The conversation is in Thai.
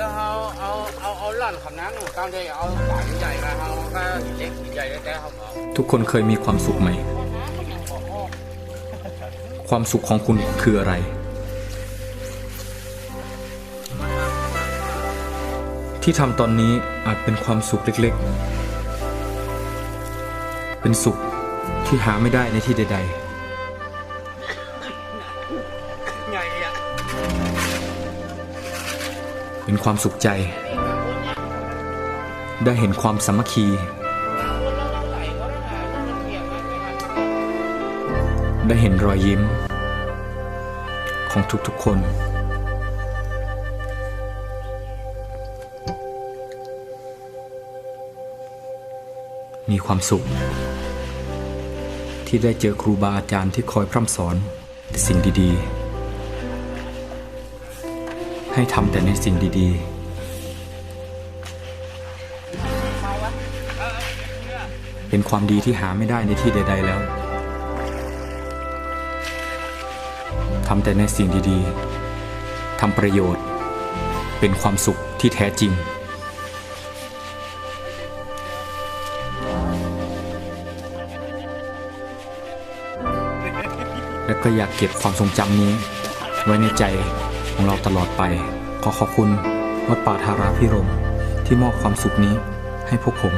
ดี๋ยวเอาเอาเอาเอาลั่นคำนั้นตอนที่เอาสายใหญ่มาเอาก็เล็กใหญ่แต่เขาเอาทุกคนเคยมีความสุขไหม ความสุขของคุณคืออะไร ที่ทำตอนนี้อาจเป็นความสุขเล็กๆ เป็นสุขที่หาไม่ได้ในที่ใดใหญ่อะๆ เป็นความสุขใจ ได้เห็นความสามัคคี ได้เห็นรอยยิ้ม ของทุกๆคน มีความสุข ที่ได้เจอครูบาอาจารย์ที่คอยพร่ำสอนสิ่งดี ๆ ให้ทำแต่ในสิ่งดี ๆเป็นความดีที่หาไม่ได้ในที่ใด ๆ แล้ว ทำแต่ในสิ่งดีๆ ทำประโยชน์ เป็นความสุขที่แท้จริง และก็อยากเก็บความทรงจำนี้ ไว้ในใจ ของเราตลอดไป ขอขอบคุณวัดป่าธาราพิรมที่มอบความสุขนี้ให้พวกผม